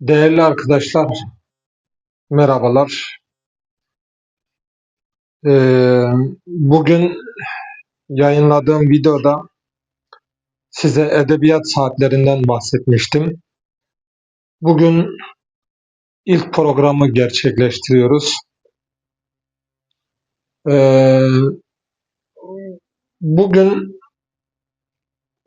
Değerli arkadaşlar, merhabalar. Ee, bugün yayınladığım videoda size edebiyat saatlerinden bahsetmiştim. Bugün ilk programı gerçekleştiriyoruz. Ee, bugün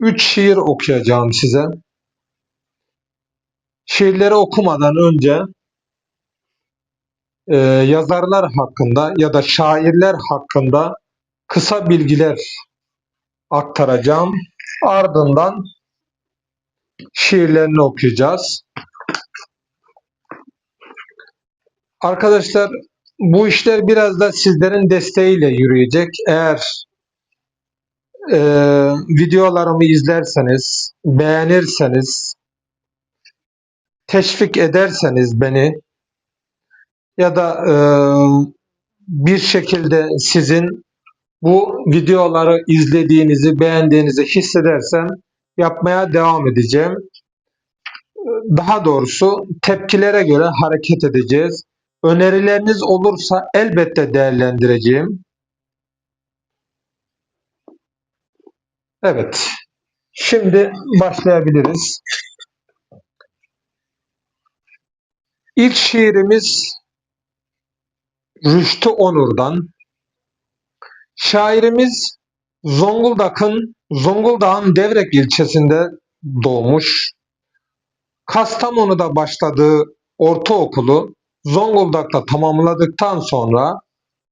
üç şiir okuyacağım size. Şiirleri okumadan önce e, yazarlar hakkında ya da şairler hakkında kısa bilgiler aktaracağım. Ardından şiirlerini okuyacağız. Arkadaşlar bu işler biraz da sizlerin desteğiyle yürüyecek. Eğer e, videolarımı izlerseniz, beğenirseniz, teşvik ederseniz beni ya da e, bir şekilde sizin bu videoları izlediğinizi, beğendiğinizi hissedersem yapmaya devam edeceğim. Daha doğrusu tepkilere göre hareket edeceğiz. Önerileriniz olursa elbette değerlendireceğim. Evet. Şimdi başlayabiliriz. İlk şiirimiz Rüştü Onur'dan. Şairimiz Zonguldak'ın Zonguldak'ın Devrek ilçesinde doğmuş. Kastamonu'da başladığı ortaokulu Zonguldak'ta tamamladıktan sonra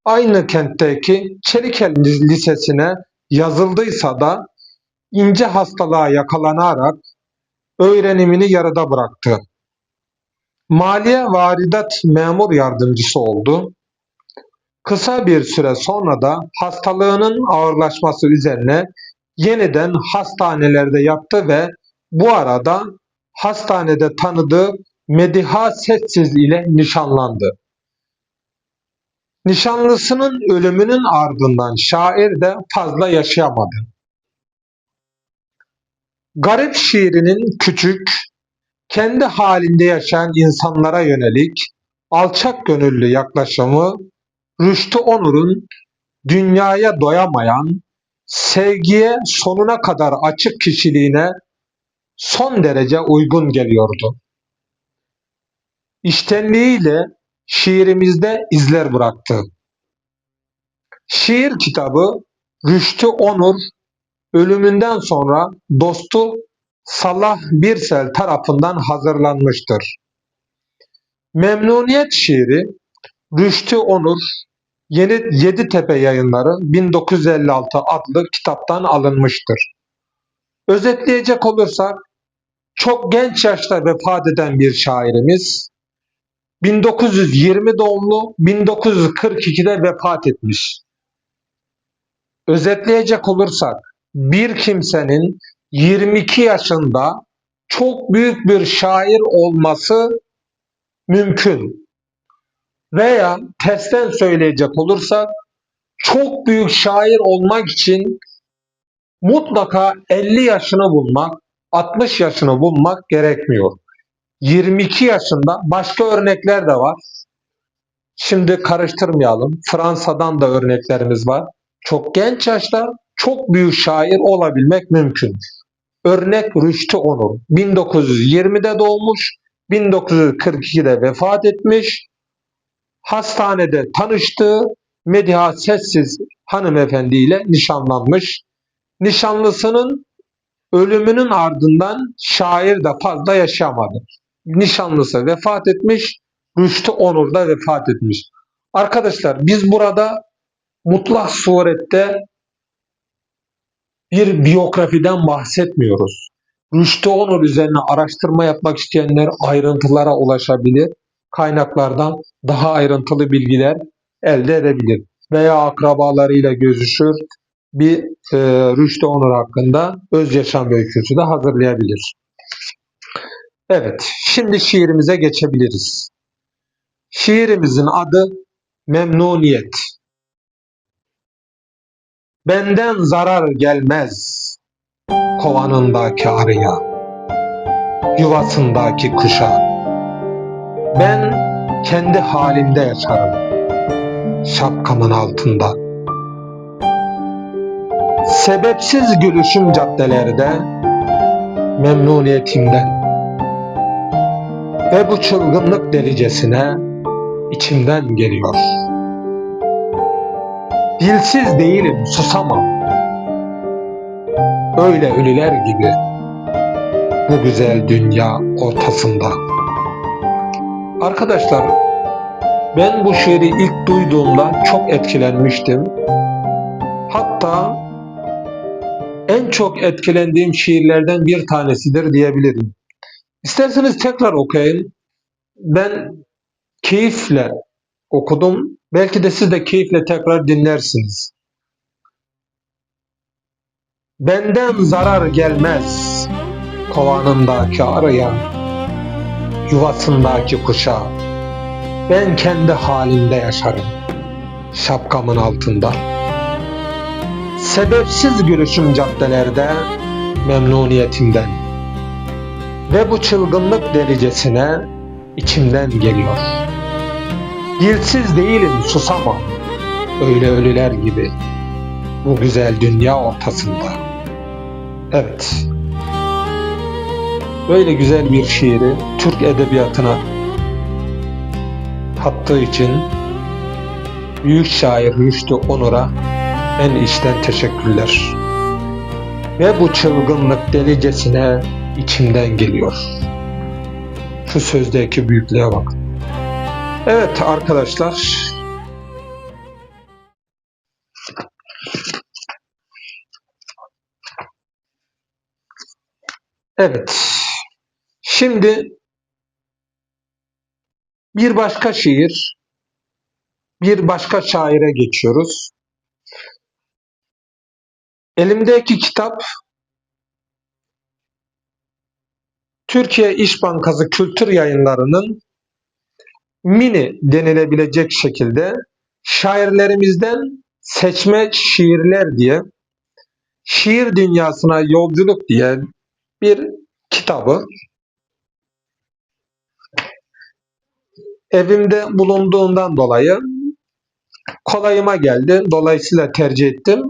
aynı kentteki Çelikel Lisesi'ne yazıldıysa da ince hastalığa yakalanarak öğrenimini yarıda bıraktı. Maliye Varidat memur yardımcısı oldu. Kısa bir süre sonra da hastalığının ağırlaşması üzerine yeniden hastanelerde yattı ve bu arada hastanede tanıdığı Mediha Sessiz ile nişanlandı. Nişanlısının ölümünün ardından şair de fazla yaşayamadı. Garip şiirinin küçük, kendi halinde yaşayan insanlara yönelik alçak gönüllü yaklaşımı Rüştü Onur'un dünyaya doyamayan, sevgiye sonuna kadar açık kişiliğine son derece uygun geliyordu. İştenliğiyle şiirimizde izler bıraktı. Şiir kitabı Rüştü Onur ölümünden sonra dostu Salah Birsel tarafından hazırlanmıştır. Memnuniyet şiiri Rüştü Onur Yeni Yeditepe Yayınları 1956 adlı kitaptan alınmıştır. Özetleyecek olursak çok genç yaşta vefat eden bir şairimiz 1920 doğumlu 1942'de vefat etmiş. Özetleyecek olursak bir kimsenin 22 yaşında çok büyük bir şair olması mümkün. Veya tersten söyleyecek olursak çok büyük şair olmak için mutlaka 50 yaşını bulmak, 60 yaşını bulmak gerekmiyor. 22 yaşında başka örnekler de var. Şimdi karıştırmayalım. Fransa'dan da örneklerimiz var. Çok genç yaşta çok büyük şair olabilmek mümkün. Örnek Rüştü Onur. 1920'de doğmuş, 1942'de vefat etmiş. Hastanede tanıştığı Mediha Sessiz hanımefendiyle nişanlanmış. Nişanlısının ölümünün ardından şair de fazla yaşamadı. Nişanlısı vefat etmiş, Rüştü Onur da vefat etmiş. Arkadaşlar biz burada mutlak surette bir biyografiden bahsetmiyoruz. Rüştü Onur üzerine araştırma yapmak isteyenler ayrıntılara ulaşabilir. Kaynaklardan daha ayrıntılı bilgiler elde edebilir. Veya akrabalarıyla görüşür. Bir e, Rüştü Onur hakkında öz yaşam öyküsü de hazırlayabilir. Evet, şimdi şiirimize geçebiliriz. Şiirimizin adı Memnuniyet. Benden zarar gelmez kovanındaki arıya, yuvasındaki kuşa. Ben kendi halimde yaşarım. Şapkamın altında. Sebepsiz gülüşüm caddelerde memnuniyetimden. Ve bu çılgınlık delicesine içimden geliyor. Dilsiz değilim, susamam. Öyle ölüler gibi bu güzel dünya ortasında. Arkadaşlar ben bu şiiri ilk duyduğumda çok etkilenmiştim. Hatta en çok etkilendiğim şiirlerden bir tanesidir diyebilirim. İsterseniz tekrar okuyayım. Ben keyifle okudum. Belki de siz de keyifle tekrar dinlersiniz. Benden zarar gelmez kovanındaki arıya, yuvasındaki kuşa. Ben kendi halimde yaşarım, şapkamın altında. Sebepsiz gülüşüm caddelerde memnuniyetimden. Ve bu çılgınlık delicesine içimden geliyor. Dilsiz değilim susamam, öyle ölüler gibi bu güzel dünya ortasında. Evet, böyle güzel bir şiiri Türk edebiyatına kattığı için büyük şair Rüştü Onur'a en içten teşekkürler. Ve bu çılgınlık delicesine içimden geliyor. Şu sözdeki büyüklüğe bak. Evet arkadaşlar. Evet. Şimdi bir başka şiir, bir başka şaire geçiyoruz. Elimdeki kitap Türkiye İş Bankası Kültür Yayınları'nın mini denilebilecek şekilde şairlerimizden seçme şiirler diye şiir dünyasına yolculuk diye bir kitabı. Evimde bulunduğundan dolayı kolayıma geldi. Dolayısıyla tercih ettim.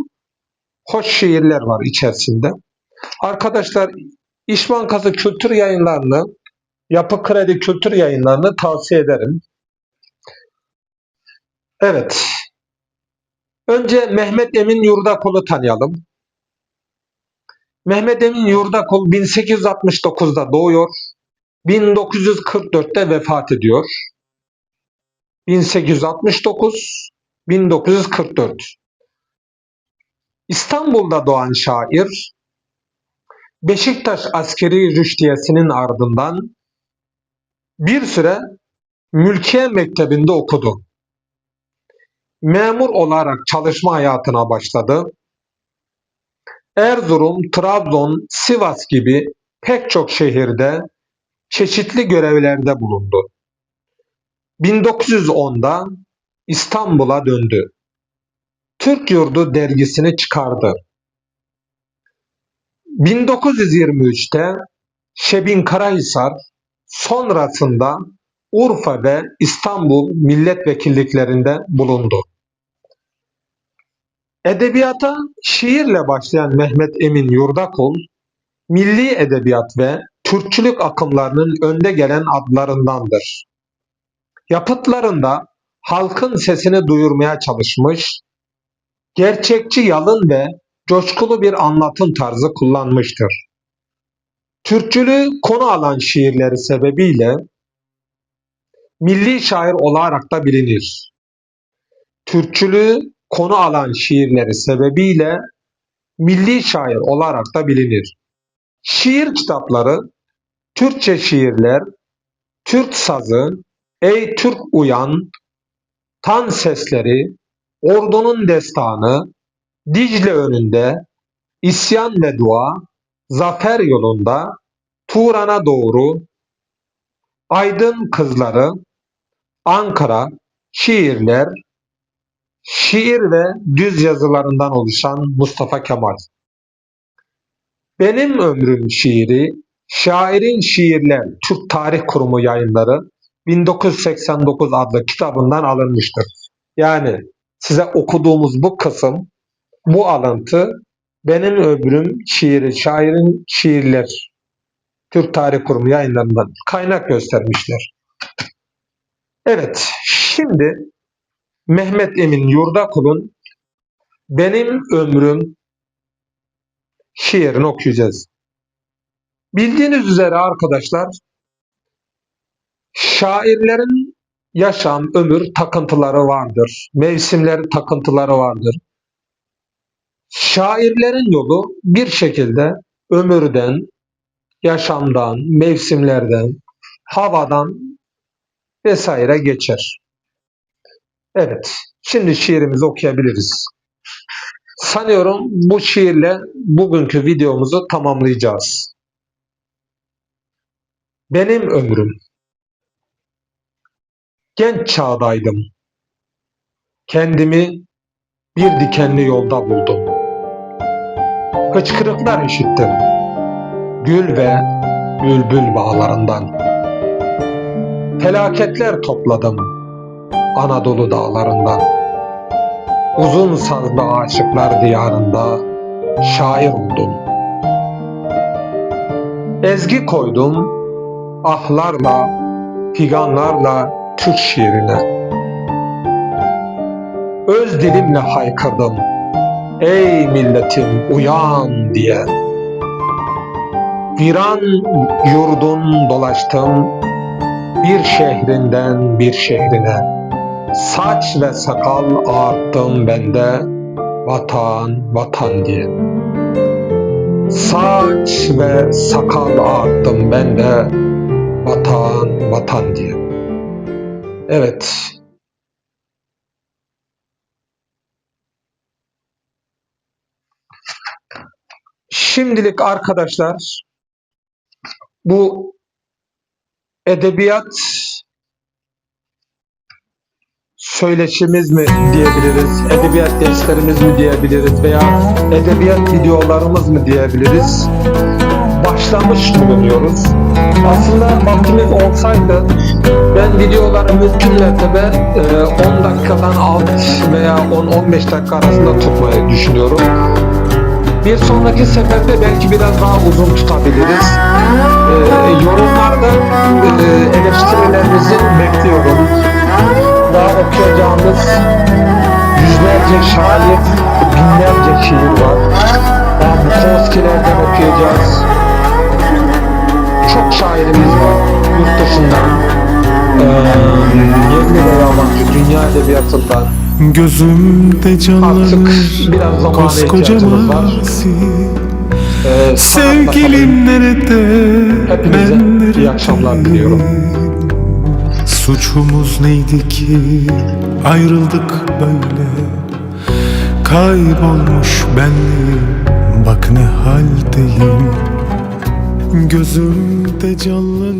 Hoş şiirler var içerisinde. Arkadaşlar İş Bankası Kültür Yayınlarını, Yapı Kredi Kültür Yayınlarını tavsiye ederim. Evet. Önce Mehmet Emin Yurdakul'u tanıyalım. Mehmet Emin Yurdakul 1869'da doğuyor. 1944'te vefat ediyor. 1869 1944 İstanbul'da doğan şair Beşiktaş askeri rüştiyesinin ardından bir süre Mülkiye Mektebi'nde okudu. Memur olarak çalışma hayatına başladı. Erzurum, Trabzon, Sivas gibi pek çok şehirde çeşitli görevlerde bulundu. 1910'da İstanbul'a döndü. Türk Yurdu dergisini çıkardı. 1923'te Şebin Karahisar, sonrasında Urfa ve İstanbul milletvekilliklerinde bulundu. Edebiyata şiirle başlayan Mehmet Emin Yurdakul, milli edebiyat ve Türkçülük akımlarının önde gelen adlarındandır. Yapıtlarında halkın sesini duyurmaya çalışmış, gerçekçi yalın ve coşkulu bir anlatım tarzı kullanmıştır. Türkçülüğü konu alan şiirleri sebebiyle milli şair olarak da bilinir. Türkçülüğü konu alan şiirleri sebebiyle milli şair olarak da bilinir. Şiir kitapları, Türkçe şiirler, Türk sazı, Ey Türk Uyan, Tan Sesleri, Ordunun Destanı, Dicle önünde, İsyan ve Dua, Zafer yolunda, Turan'a doğru, Aydın Kızları, Ankara, şiirler, şiir ve düz yazılarından oluşan Mustafa Kemal. Benim Ömrüm şiiri, Şairin Şiirler Türk Tarih Kurumu yayınları 1989 adlı kitabından alınmıştır. Yani size okuduğumuz bu kısım, bu alıntı benim ömrüm şiiri, şairin şiirler Türk Tarih Kurumu yayınlarından kaynak göstermişler. Evet, şimdi Mehmet Emin Yurdakul'un Benim Ömrüm şiirini okuyacağız. Bildiğiniz üzere arkadaşlar, şairlerin yaşam, ömür takıntıları vardır. Mevsimler takıntıları vardır. Şairlerin yolu bir şekilde ömürden, yaşamdan, mevsimlerden, havadan vesaire geçer. Evet, şimdi şiirimizi okuyabiliriz. Sanıyorum bu şiirle bugünkü videomuzu tamamlayacağız. Benim ömrüm. Genç çağdaydım. Kendimi bir dikenli yolda buldum. Hıçkırıklar işittim. Gül ve bülbül bağlarından. Felaketler topladım Anadolu dağlarından. Uzun sazlı aşıklar diyarında şair oldum. Ezgi koydum ahlarla, figanlarla Türk şiirine. Öz dilimle haykırdım. Ey milletim uyan diye. Viran yurdun dolaştım bir şehrinden bir şehrine. Saç ve sakal ağarttım bende vatan vatan diye. Saç ve sakal ağarttım bende vatan vatan diye. Evet. Şimdilik arkadaşlar bu edebiyat söyleşimiz mi diyebiliriz, edebiyat derslerimiz mi diyebiliriz veya edebiyat videolarımız mı diyebiliriz? Başlamış bulunuyoruz. Aslında vaktimiz olsaydı ben videoları mümkün mertebe e, 10 dakikadan alt veya 10-15 dakika arasında tutmayı düşünüyorum. Bir sonraki seferde belki biraz daha uzun tutabiliriz. Ee, yorumlarda e, eleştirilerinizi bekliyorum. Daha okuyacağımız yüzlerce şair, binlerce şiir var. Daha Bukowski'lerden okuyacağız. Çok şairimiz var yurt dışından. Ee, yerli ve yabancı dünya edebiyatından. Gözümde Artık canlanır biraz zamana koskoca ihtiyacımız var. mazi Ee, Sevgilim nerede? Hepinize ben iyi neredeyim? akşamlar diliyorum. Suçumuz neydi ki? Ayrıldık böyle. Kaybolmuş benliğim. Bak ne haldeyim. Gözümde canlanır